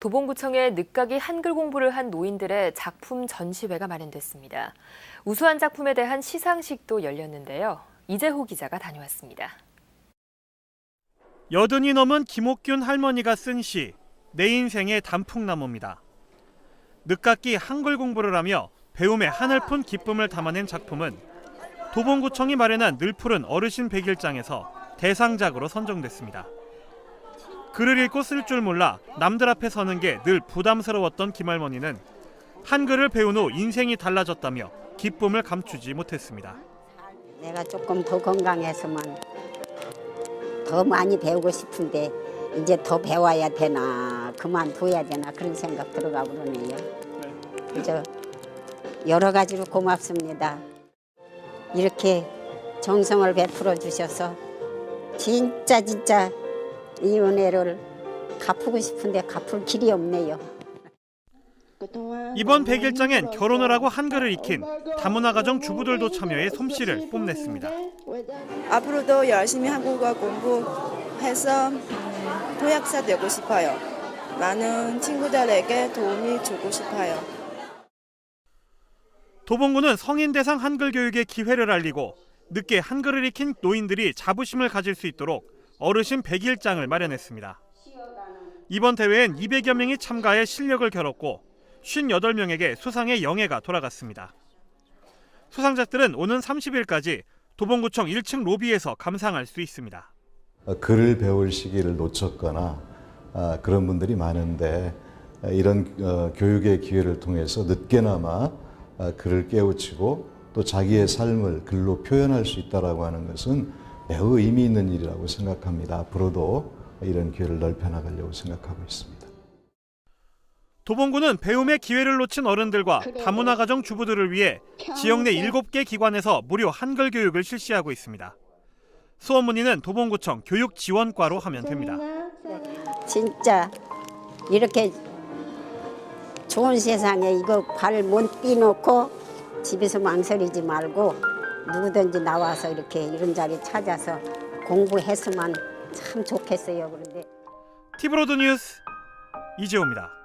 도봉구청에 늦가기 한글 공부를 한 노인들의 작품 전시회가 마련됐습니다. 우수한 작품에 대한 시상식도 열렸는데요. 이재호 기자가 다녀왔습니다. 여든이 넘은 김옥균 할머니가 쓴 시 내 인생의 단풍나무입니다. 늦깎이 한글 공부를 하며 배움의 하늘픈 기쁨을 담아낸 작품은 도봉구청이 마련한 늘푸른 어르신 백일장에서 대상작으로 선정됐습니다. 글을 읽고 쓸 줄 몰라 남들 앞에 서는 게 늘 부담스러웠던 김할머니는 한글을 배운 후 인생이 달라졌다며 기쁨을 감추지 못했습니다. 내가 조금 더 건강해서만 더 많이 배우고 싶은데 이제 더 배워야 되나 그만둬야 되나 그런 생각 들어가고 그러네요. 그저 여러 가지로 고맙습니다. 이렇게 정성을 베풀어 주셔서 진짜 진짜 이 은혜를 갚고 싶은데 갚을 길이 없네요. 이번 백일장엔 결혼을 하고 한글을 익힌 다문화 가정 주부들도 참여해 솜씨를 뽐냈습니다. 앞으로도 열심히 한국어 공부해서 음, 통역사 되고 싶어요. 많은 친구들에게 도움이 주고 싶어요. 도봉구는 성인 대상 한글 교육의 기회를 알리고 늦게 한글을 익힌 노인들이 자부심을 가질 수 있도록 어르신 100일장을 마련했습니다. 이번 대회엔 200여 명이 참가해 실력을 겨뤘고 58명에게 수상의 영예가 돌아갔습니다. 수상작들은 오는 30일까지 도봉구청 1층 로비에서 감상할 수 있습니다. 어, 글을 배울 시기를 놓쳤거나 아, 그런 분들이 많은데 아, 이런 어, 교육의 기회를 통해서 늦게나마 아, 글을 깨우치고 또 자기의 삶을 글로 표현할 수 있다라고 하는 것은 매우 의미 있는 일이라고 생각합니다. 앞으로도 이런 기회를 넓혀 나가려고 생각하고 있습니다. 도봉구는 배움의 기회를 놓친 어른들과 다문화 가정 주부들을 위해 지역 내 7개 기관에서 무료 한글 교육을 실시하고 있습니다. 수업 문의는 도봉구청 교육지원과로 하면 됩니다. 진짜 이렇게 좋은 세상에 이거 발못 띄놓고 집에서 망설이지 말고 누구든지 나와서 이렇게 이런 자리 찾아서 공부했으면 참 좋겠어요. 그런데 티브로드 뉴스 이재호입니다.